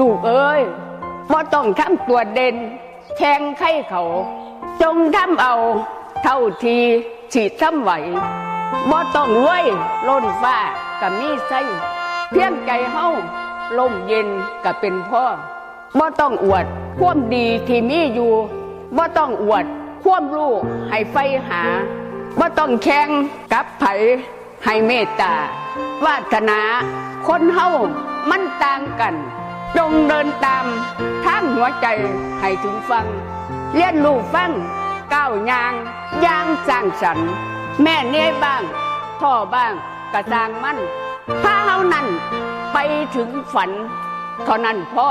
ลูกเอ้ยบ่ต้องทำตัวเด่นแข่งไข่เขา จงทำเอา เท่าทีฉีดทำไหวบ่ต้องรวยล้นฟ้ากับมีไส้เพียงใจเฮาลมเย็นก็เป็นพ่อบ่ต้องอวดความดีที่มีอยู่บ่ต้องอวดความรู้ให้ไฟหาบ่ต้องแข่งกับไผให้เมตตาวาสนา คนเฮามันต่างกัน จงเดินตามท่างหัวใจให้ถึงฟัง เลี้ยนลูกฟังก้าวยางยางสร้างสรรค์แม่เนียบ้างท่อบ้างกระจางมั่นพาเฮานั่นไปถึงฝันเท่านั้นพ่อ